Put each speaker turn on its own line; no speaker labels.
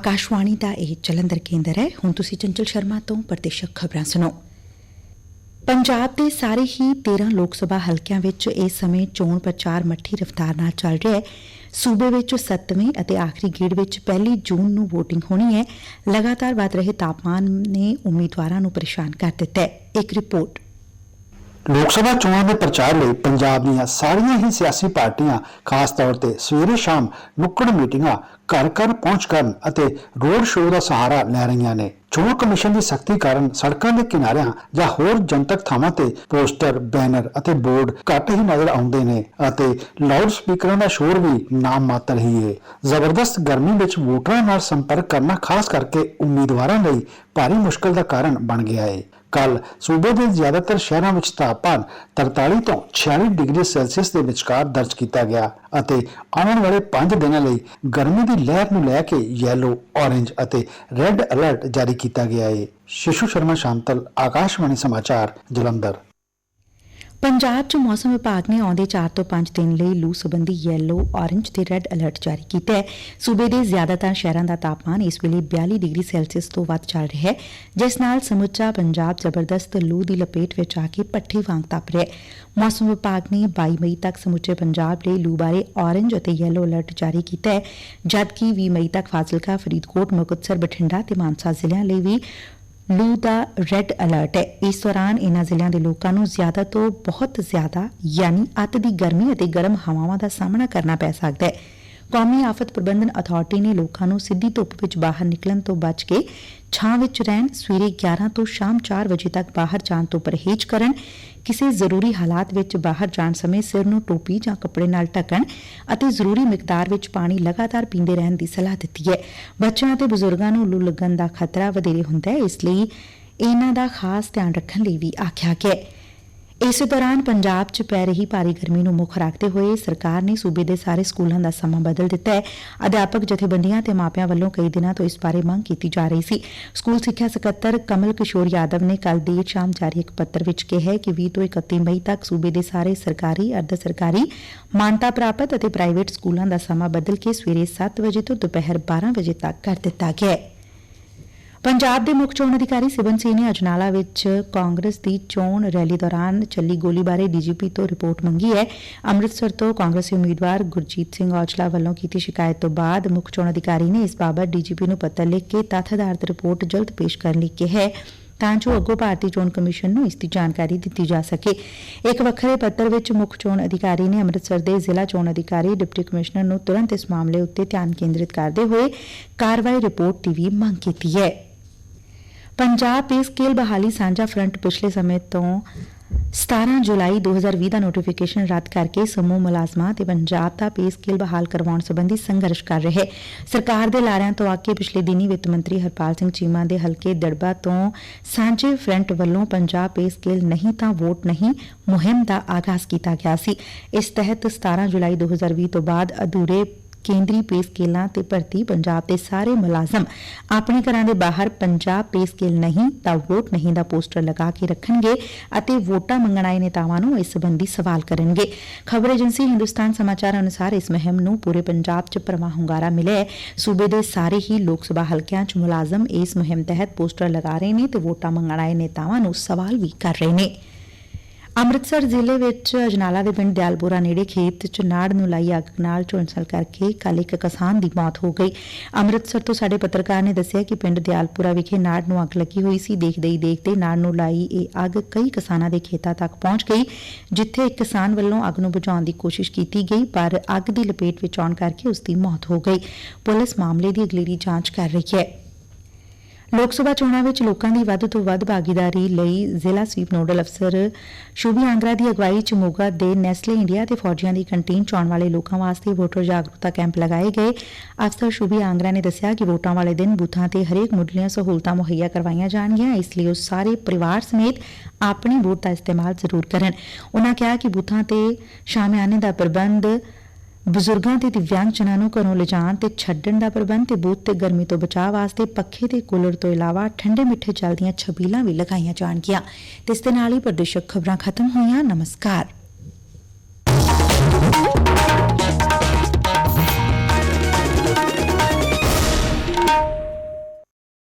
ਆਕਾਸ਼ਵਾਣੀ ਦਾ ਇਹ ਜਲੰਧਰ ਕੇਂਦਰ ਹੈ ਹੁਣ ਤੁਸੀਂ ਚੰਚਲ ਸ਼ਰਮਾ ਤੋਂ ਪ੍ਰਤੀਸ਼ਕ ਖਬਰਾਂ ਸੁਣੋ ਪੰਜਾਬ ਦੇ ਸਾਰੇ ਹੀ 13 ਲੋਕ ਸਭਾ ਹਲਕਿਆਂ ਵਿੱਚ ਇਸ ਸਮੇਂ ਚੋਣ ਪ੍ਰਚਾਰ ਮੱਠੀ ਰਫ਼ਤਾਰ ਨਾਲ ਚੱਲ ਰਿਹਾ ਹੈ ਸੂਬੇ ਵਿੱਚ 7ਵੇਂ ਅਤੇ ਆਖਰੀ ਗੇੜ ਵਿੱਚ ਪਹਿਲੀ ਜੂਨ ਨੂੰ VOTING ਹੋਣੀ ਹੈ ਲਗਾਤਾਰ ਵਧ ਰਹੇ ਤਾਪਮਾਨ ਨੇ ਉਮੀਦਵਾਰਾਂ ਨੂੰ ਪਰੇਸ਼ਾਨ ਕਰ ਦਿੱਤਾ ਹੈ ਇੱਕ ਰਿਪੋਰਟ
ਲੋਕ ਸਭਾ ਚੋਣਾਂ ਦੇ ਪ੍ਰਚਾਰ ਲਈ ਪੰਜਾਬ ਦੀਆਂ ਸਾਰੀਆਂ ਹੀ ਸਿਆਸੀ ਪਾਰਟੀਆਂ, ਖਾਸ ਤੌਰ ਤੇ ਸਵੇਰੇ ਸ਼ਾਮ ਨੁੱਕੜ ਮੀਟਿੰਗਾਂ, ਘਰ ਘਰ ਪਹੁੰਚ ਕਰਨ ਅਤੇ ਰੋਡ ਸ਼ੋਅ ਦਾ ਸਹਾਰਾ ਲੈ ਰਹੀਆਂ ਨੇ। ਚੋਣ ਕਮਿਸ਼ਨ ਦੀ ਸਖਤੀ ਕਾਰਨ ਸੜਕਾਂ ਦੇ ਕਿਨਾਰਿਆਂ ਜਾਂ ਹੋਰ ਜਨਤਕ ਥਾਵਾਂ ਤੇ ਪੋਸਟਰ, ਬੈਨਰ ਅਤੇ ਬੋਰਡ ਘੱਟ ਹੀ ਨਜ਼ਰ ਆਉਂਦੇ ਨੇ ਅਤੇ ਲਾਊਡ ਸਪੀਕਰਾਂ ਦਾ ਸ਼ੋਰ ਵੀ ਨਾਮ ਮਾਤਰ ਹੀ ਹੈ ਜ਼ਬਰਦਸਤ ਗਰਮੀ ਵਿੱਚ ਵੋਟਰਾਂ ਨਾਲ ਸੰਪਰਕ ਕਰਨਾ ਖਾਸ ਕਰਕੇ ਉਮੀਦਵਾਰਾਂ ਲਈ ਭਾਰੀ ਮੁਸ਼ਕਲ ਦਾ ਕਾਰਨ ਬਣ ਗਿਆ ਹੈ ਕੱਲ ਸੂਬੇ ਦੇ ਜ਼ਿਆਦਾਤਰ ਸ਼ਹਿਰਾਂ ਵਿੱਚ ਤਾਪਮਾਨ 43 ਤੋਂ 46 ਡਿਗਰੀ ਸੈਲਸੀਅਸ ਦੇ ਵਿਚਕਾਰ ਦਰਜ ਕੀਤਾ ਗਿਆ ਅਤੇ ਆਉਣ ਵਾਲੇ 5 ਦਿਨਾਂ ਲਈ ਗਰਮੀ ਦੀ ਲਹਿਰ ਨੂੰ ਲੈ ਕੇ ਯੈਲੋ, ਔਰੇਂਜ ਅਤੇ ਰੈੱਡ ਅਲਰਟ ਜਾਰੀ ਕੀਤਾ ਗਿਆ ਹੈ ਸ਼ਿਸ਼ੂ ਸ਼ਰਮਾ ਸ਼ਾਂਤਲ ਆਕਾਸ਼ਵਾਣੀ ਸਮਾਚਾਰ ਜਲੰਧਰ।
ਪੰਜਾਬ 'ਚ ਮੌਸਮ ਵਿਭਾਗ ਨੇ ਆਉਂਦੇ 4 ਤੋਂ 5 ਦਿਨ ਲਈ ਲੂ ਸੰਬੰਧੀ ਯੈਲੋ, ਔਰੰਜ ਤੇ ਰੈੱਡ ਅਲਰਟ ਜਾਰੀ ਕੀਤਾ ਹੈ। ਸੂਬੇ ਦੇ ਜ਼ਿਆਦਾਤਰ ਸ਼ਹਿਰਾਂ ਦਾ ਤਾਪਮਾਨ ਇਸ ਵੇਲੇ 42 ਡਿਗਰੀ ਸੈਲਸੀਅਸ ਤੋਂ ਵੱਧ ਚੱਲ ਰਿਹਾ ਹੈ ਜਿਸ ਨਾਲ ਸਮੁੱਚਾ ਪੰਜਾਬ ਜ਼ਬਰਦਸਤ ਲੂ ਦੀ ਲਪੇਟ ਵਿੱਚ ਆ ਕੇ ਪੱਠੀ ਵਾਂਗ ਤਪ ਰਿਹਾ ਹੈ। ਮੌਸਮ ਵਿਭਾਗ ਨੇ 22 ਮਈ ਤੱਕ ਸਮੁੱਚੇ ਪੰਜਾਬ ਲਈ ਲੂ ਬਾਰੇ ਔਰੇਂਜ ਅਤੇ ਯੈਲੋ ਅਲਰਟ ਜਾਰੀ ਕੀਤਾ ਹੈ ਜਦਕਿ 20 ਮਈ ਤੱਕ ਫਾਜ਼ਿਲਕਾ ਫਰੀਦਕੋਟ ਮੁਕਤਸਰ ਬਠਿੰਡਾ ਤੇ ਮਾਨਸਾ ਜ਼ਿਲ੍ਹਿਆਂ ਲਈ ਵੀ ਲੂ ਦਾ ਰੈੱਡ ਅਲਰਟ ਹੈ। ਇਸ ਦੌਰਾਨ ਇਨ੍ਹਾਂ ਜ਼ਿਲ੍ਹਿਆਂ ਦੇ ਲੋਕਾਂ ਨੂੰ ਜ਼ਿਆਦਾ ਤੋਂ ਬਹੁਤ ਜ਼ਿਆਦਾ, ਯਾਨੀ ਅਤ ਦੀ ਗਰਮੀ ਅਤੇ ਗਰਮ ਹਵਾਵਾਂ ਦਾ ਸਾਹਮਣਾ ਕਰਨਾ ਪੈ ਸਕਦਾ ਹੈ। ਕੌਮੀ ਆਫਤ ਪ੍ਰਬੰਧਨ ਅਥਾਰਟੀ ਨੇ ਲੋਕਾਂ ਨੂੰ ਸਿੱਧੀ ਧੁੱਪ ਵਿੱਚ ਬਾਹਰ ਨਿਕਲਣ ਤੋਂ ਬਚ ਕੇ ਛਾਂ ਵਿੱਚ ਰਹਿਣ, ਸਵੇਰੇ 11 ਤੋਂ ਸ਼ਾਮ 4 ਵਜੇ ਤੱਕ ਬਾਹਰ ਜਾਣ ਤੋਂ ਪਰਹੇਜ਼ ਕਰਨ, ਕਿਸੇ ਜ਼ਰੂਰੀ ਹਾਲਾਤ ਵਿੱਚ ਬਾਹਰ ਜਾਣ ਸਮੇਂ ਸਿਰ ਨੂੰ ਟੋਪੀ ਜਾਂ ਕੱਪੜੇ ਨਾਲ ਢੱਕਣ ਅਤੇ ਜ਼ਰੂਰੀ ਮਿਕਦਾਰ ਵਿੱਚ ਪਾਣੀ ਲਗਾਤਾਰ ਪੀਂਦੇ ਰਹਿਣ ਦੀ ਸਲਾਹ ਦਿੱਤੀ ਹੈ। ਬੱਚਿਆਂ ਅਤੇ ਬਜ਼ੁਰਗਾਂ ਨੂੰ ਲੂ ਲੱਗਣ ਦਾ ਖਤਰਾ ਵਧੇਰੇ ਹੁੰਦਾ ਹੈ, ਇਸ ਲਈ ਇਹਨਾਂ ਦਾ ਖਾਸ ਧਿਆਨ ਰੱਖਣ ਲਈ ਵੀ ਆਖਿਆ ਗਿਆ ਹੈ। ਇਸੇ ਦੌਰਾਨ ਪੰਜਾਬ 'ਚ ਪੈ ਰਹੀ ਭਾਰੀ ਗਰਮੀ ਨੂੰ ਮੁੱਖ ਰੱਖਦੇ ਹੋਏ ਸਰਕਾਰ ਨੇ ਸੁਬੇ ਦੇ ਸਾਰੇ ਸਕੁਲਾਂ ਦਾ ਸਮਾਂ ਬਦਲ ਦਿੱਤਾ ਹੈ। ਅਧਿਆਪਕ, ਜਥੇਬੰਦੀਆਂ ਤੇ ਮਾਪਿਆਂ ਵੱਲੋਂ ਕਈ ਦਿਨਾਂ ਤੋਂ ਇਸ ਬਾਰੇ ਮੰਗ ਕੀਤੀ ਜਾ ਰਹੀ ਸੀ। ਸਕੂਲ ਸਿੱਖਿਆ ਸਕੱਤਰ ਕਮਲ ਕਿਸ਼ੋਰ ਯਾਦਵ ਨੇ ਕੱਲ ਦੇਰ ਸ਼ਾਮ ਜਾਰੀ ਇੱਕ ਪੱਤਰ ਵਿੱਚ ਕਿਹਾ ਕਿ 20 ਤੋਂ 31 ਮਈ ਤੱਕ ਸੂਬੇ ਦੇ ਸਾਰੇ ਸਰਕਾਰੀ, ਅਰਧ ਸਰਕਾਰੀ ਮਾਨਤਾ ਪ੍ਰਾਪਤ ਅਤੇ ਪ੍ਰਾਈਵੇਟ ਸਕੂਲਾਂ ਦਾ ਸਮਾਂ ਬਦਲ ਕੇ ਸਵੇਰੇ 7 ਵਜੇ ਤੋਂ ਦੁਪਹਿਰ 12 ਵਜੇ ਤੱਕ ਕਰ ਦਿੱਤਾ ਗਿਆ ਹੈ। ਪੰਜਾਬ ਦੇ ਮੁੱਖ ਚੋਣ ਅਧਿਕਾਰੀ ਸਿਬਨ ਸਿੰਘ ਨੇ ਅਜਨਾਲਾ ਵਿੱਚ ਕਾਂਗਰਸ ਦੀ ਚੋਣ ਰੈਲੀ ਦੌਰਾਨ ਚੱਲੀ ਗੋਲੀ ਬਾਰੇ ਡੀਜੀਪੀ ਤੋਂ ਰਿਪੋਰਟ ਮੰਗੀ ਹੈ। ਅੰਮ੍ਰਿਤਸਰ ਤੋਂ ਕਾਂਗਰਸੀ ਉਮੀਦਵਾਰ ਗੁਰਜੀਤ ਸਿੰਘ ਔਜਲਾ ਵੱਲੋਂ ਕੀਤੀ ਸ਼ਿਕਾਇਤ ਤੋਂ ਬਾਅਦ ਮੁੱਖ ਚੋਣ ਅਧਿਕਾਰੀ ਨੇ ਇਸ ਬਾਬਤ ਡੀਜੀਪੀ ਨੂੰ ਪੱਤਰ ਲਿਖ ਕੇ ਤੱਥ ਆਧਾਰਿਤ ਰਿਪੋਰਟ ਜਲਦ ਪੇਸ਼ ਕਰਨ ਲਈ ਕਿਹਾ ਹੈ ਤਾਂ ਜੋ ਅੱਗੋਂ ਭਾਰਤੀ ਚੋਣ ਕਮਿਸ਼ਨ ਨੂੰ ਇਸ ਦੀ ਜਾਣਕਾਰੀ ਦਿੱਤੀ ਜਾ ਸਕੇ। ਇੱਕ ਵੱਖਰੇ ਪੱਤਰ ਵਿੱਚ ਮੁੱਖ ਚੋਣ ਅਧਿਕਾਰੀ ਨੇ ਅੰਮ੍ਰਿਤਸਰ ਦੇ ਜ਼ਿਲ੍ਹਾ ਚੋਣ ਅਧਿਕਾਰੀ ਡਿਪਟੀ ਕਮਿਸ਼ਨਰ ਨੂੰ ਤੁਰੰਤ ਇਸ ਮਾਮਲੇ ਉੱਤੇ ਧਿਆਨ ਕੇਂਦਰਿਤ ਕਰਦੇ ਹੋਏ ਕਾਰਵਾਈ ਰਿਪੋਰਟ ਦੀ ਵੀ ਮੰਗ ਕੀਤੀ ਹੈ। ਪੰਜਾਬ ਪੇ ਸਕੇਲ ਬਹਾਲੀ ਸਾਂਝਾ ਫਰੰਟ ਪਿਛਲੇ ਸਮੇਂ ਤੋਂ 17 ਜੁਲਾਈ 2020 ਦਾ ਨੋਟੀਫਿਕੇਸ਼ਨ ਰੱਦ ਕਰਕੇ ਸਮੂਹ ਮੁਲਾਜ਼ਮਾਂ ਤੇ ਪੰਜਾਬ ਦਾ ਪੇ ਸਕੇਲ ਬਹਾਲ ਕਰਵਾਉਣ ਸੰਬੰਧੀ ਸੰਘਰਸ਼ ਕਰ ਰਹੇ। ਸਰਕਾਰ ਦੇ ਲਾਰਿਆਂ ਤੋਂ ਆ ਕੇ ਪਿਛਲੇ ਦਿਨੀ ਵਿੱਤ ਮੰਤਰੀ ਹਰਪਾਲ ਸਿੰਘ ਚੀਮਾ ਦੇ ਹਲਕੇ ਦੜਬਾ ਤੋਂ ਸਾਂਝੇ ਫਰੰਟ ਵੱਲੋਂ ਪੰਜਾਬ ਪੇ ਸਕੇਲ ਨਹੀਂ ਤਾਂ ਵੋਟ ਨਹੀਂ, ਮੁਹਿੰਮ ਦਾ ਆਗਾਜ਼ ਕੀਤਾ ਗਿਆ ਸੀ। ਇਸ ਤਹਿਤ 17 ਜੁਲਾਈ 2020 ਤੋਂ ਬਾਅਦ ਅਧੂਰੇ ਕੇਂਦਰੀ ਪੇ ਸਕੇਲਾਂ ਤੇ ਭਰਤੀ ਪੰਜਾਬ ਦੇ ਸਾਰੇ ਮੁਲਾਜ਼ਮ ਆਪਣੇ ਘਰਾਂ ਦੇ ਬਾਹਰ ਪੰਜਾਬ ਪੇ ਸਕੇਲ ਨਹੀਂ ਤਾਂ ਵੋਟ ਨਹੀਂ ਦਾ ਪੋਸਟਰ ਲਗਾ ਕੇ ਰੱਖਣਗੇ ਅਤੇ ਵੋਟਾਂ ਮੰਗਣ ਆਏ ਨੇਤਾਵਾਂ ਨੂੰ ਇਸ ਸੰਬੰਧੀ ਸਵਾਲ ਕਰਨਗੇ। ਖਬਰ ਏਜੰਸੀ ਹਿੰਦੁਸਤਾਨ ਸਮਾਚਾਰ ਅਨੁਸਾਰ ਇਸ ਮੁਹਿੰਮ ਨੂੰ ਪੂਰੇ ਪੰਜਾਬ 'ਚ ਪਰਮਾ ਹੁੰਗਾਰਾ ਮਿਲਿਆ ਹੈ। ਸੂਬੇ ਦੇ ਸਾਰੇ ਹੀ ਲੋਕ ਸਭਾ ਹਲਕਿਆਂ 'ਚ ਮੁਲਾਜ਼ਮ ਇਸ ਮੁਹਿੰਮ ਤਹਿਤ ਪੋਸਟਰ ਲਗਾ ਰਹੇ ਨੇ ਤੇ ਵੋਟਾਂ ਮੰਗਣ ਆਏ ਨੇਤਾਵਾਂ ਨੂੰ ਸਵਾਲ ਵੀ ਕਰ ਰਹੇ ਨੇ। ਅੰਮ੍ਰਿਤਸਰ ਜ਼ਿਲ੍ਹੇ ਵਿੱਚ ਅਜਨਾਲਾ ਦੇ ਪਿੰਡ ਦਿਆਲਪੁਰਾ ਨੇੜੇ ਖੇਤ 'ਚ ਨਾੜ ਨੂੰ ਲਾਈ ਅੱਗ ਨਾਲ ਝੁਲਸਲ ਕਰਕੇ ਕੱਲ ਇੱਕ ਕਿਸਾਨ ਦੀ ਮੌਤ ਹੋ ਗਈ। ਅੰਮ੍ਰਿਤਸਰ ਤੋਂ ਸਾਡੇ ਪੱਤਰਕਾਰ ਨੇ ਦੱਸਿਆ ਕਿ ਪਿੰਡ ਦਿਆਲਪੁਰਾ ਵਿਖੇ ਨਾੜ ਨੂੰ ਅੱਗ ਲੱਗੀ ਹੋਈ ਸੀ। ਦੇਖਦੇ ਹੀ ਦੇਖਦੇ ਨਾੜ ਨੂੰ ਲਾਈ ਇਹ ਅੱਗ ਕਈ ਕਿਸਾਨਾਂ ਦੇ ਖੇਤਾਂ ਤੱਕ ਪਹੁੰਚ ਗਈ, ਜਿੱਥੇ ਇੱਕ ਕਿਸਾਨ ਵੱਲੋਂ ਅੱਗ ਨੂੰ ਬੁਝਾਉਣ ਦੀ ਕੋਸ਼ਿਸ਼ ਕੀਤੀ ਗਈ, ਪਰ ਅੱਗ ਦੀ ਲਪੇਟ ਵਿੱਚ ਆਉਣ ਕਰਕੇ ਉਸ ਦੀ ਮੌਤ ਹੋ ਗਈ। ਪੁਲਿਸ ਮਾਮਲੇ ਦੀ ਅਗਲੇਰੀ ਜਾਂਚ ਕਰ ਰਹੀ ਹੈ। ਲੋਕ ਸਭਾ ਚੋਣਾਂ ਵਿੱਚ ਲੋਕਾਂ ਦੀ ਵੱਧ ਤੋਂ ਵੱਧ ਭਾਗੀਦਾਰੀ ਲਈ ਜ਼ਿਲ੍ਹਾ ਸਵੀਪ ਨੋਡਲ ਅਫਸਰ ਸ਼ੁਭੀ ਆਂਗਰਾ ਦੀ ਅਗਵਾਈ ਚ ਮੋਗਾ ਦੇ ਨੈਸਲੇ ਇੰਡੀਆ ਤੇ ਫੌਜੀਆਂ ਦੀ ਕੰਟੀਨ ਚ ਆਉਣ ਵਾਲੇ ਲੋਕਾਂ ਵਾਸਤੇ ਵੋਟਰ ਜਾਗਰੂਕਤਾ ਕੈਂਪ ਲਗਾਏ ਗਏ। ਅਫਸਰ ਸ਼ੁਭੀ ਆਂਗਰਾ ਨੇ ਦੱਸਿਆ ਕਿ ਵੋਟਾਂ ਵਾਲੇ ਦਿਨ ਬੂਥਾਂ ਤੇ ਹਰੇਕ ਮੁੱਢਲੀਆਂ ਸਹੂਲਤਾਂ ਮੁਹੱਈਆ ਕਰਵਾਈਆਂ ਜਾਣਗੀਆਂ, ਇਸ ਲਈ ਉਹ ਸਾਰੇ ਪਰਿਵਾਰ ਸਮੇਤ ਆਪਣੇ ਵੋਟ ਦਾ ਇਸਤੇਮਾਲ ਜ਼ਰੂਰ ਕਰਨ। ਉਨ੍ਹਾਂ ਕਿਹਾ ਕਿ ਬੂਥਾਂ ਤੇ ਸ਼ਾਮਿਆਨੇ ਦਾ ਪ੍ਰਬੰਧ ਬਜ਼ੁਰਗਾਂ ਤੇ ਦਿਵਿਆਂਗਜਨਾਂ ਨੂੰ ਘਰੋਂ ਲਿਜਾਣ ਤੇ ਛੱਡਣ ਦਾ ਪ੍ਰਬੰਧ ਤੇ ਬੁੱਧ ਤੇ ਗਰਮੀ ਤੋਂ ਬਚਾਅ ਵਾਸਤੇ ਪੱਖੇ ਤੇ ਕੂਲਰ ਤੋਂ ਇਲਾਵਾ ਠੰਡੇ ਮਿੱਠੇ ਜਲ ਦੀਆਂ ਛਬੀਲਾਂ ਵੀ ਲਗਾਈਆਂ ਜਾਣਗੀਆਂ। ਤੇ ਇਸ ਦੇ ਨਾਲ ਹੀ ਪ੍ਰਦੇਸ਼ਕ ਖਬਰਾਂ ਖਤਮ ਹੋਈਆਂ। ਨਮਸਕਾਰ।